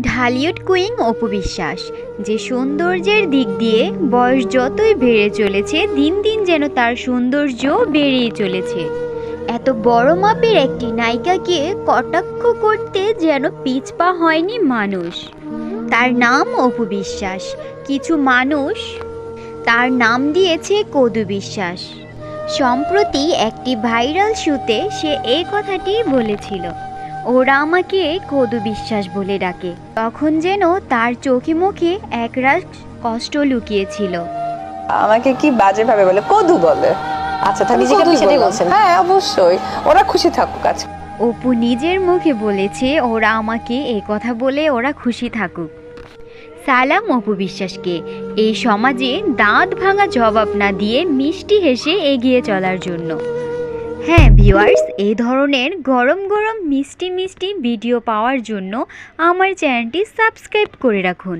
Dhallywood cooing Apu Biswas যে সৌন্দর্যের দিক দিয়ে বয়স যতই বেড়ে চলেছে, দিন দিন যেন তার সৌন্দর্য বেড়েই চলেছে। এত বড় মাপের একটি নায়িকাকে কটাক্ষ করতে যেন পিছপা হয়নি মানুষ। তার নাম অপু বিশ্বাস কিছু মানুষ তার নাম দিয়েছে কদু বিশ্বাস সম্প্রতি একটি ভাইরাল শুতে সে এই কথাটি বলেছিল। ওরা আমাকে কদু বিশ্বাস বলে ডাকে। তখন যেন তার চোখে মুখে একরাশ কষ্ট লুকিয়েছিল। আমাকে কি বাজে ভাবে বলে? কদু বলে। আচ্ছা তাহলে নিজেকে আপনি সেটাই বলছেন। হ্যাঁ অবশ্যই। ওরা খুশি থাকুক আজকে অপু নিজের মুখে বলেছে ওরা আমাকে এই কথা বলে ওরা খুশি থাকুক। সালাম অপু বিশ্বাসকে। এই সমাজে দাঁত ভাঙা জবাব না দিয়ে মিষ্টি হেসে এগিয়ে চলার জন্য। হ্যাঁ ভিউয়ার্স এই ধরনের গরম গরম মিষ্টি মিষ্টি ভিডিও পাওয়ার জন্য আমার চ্যানেলটি সাবস্ক্রাইব করে রাখুন।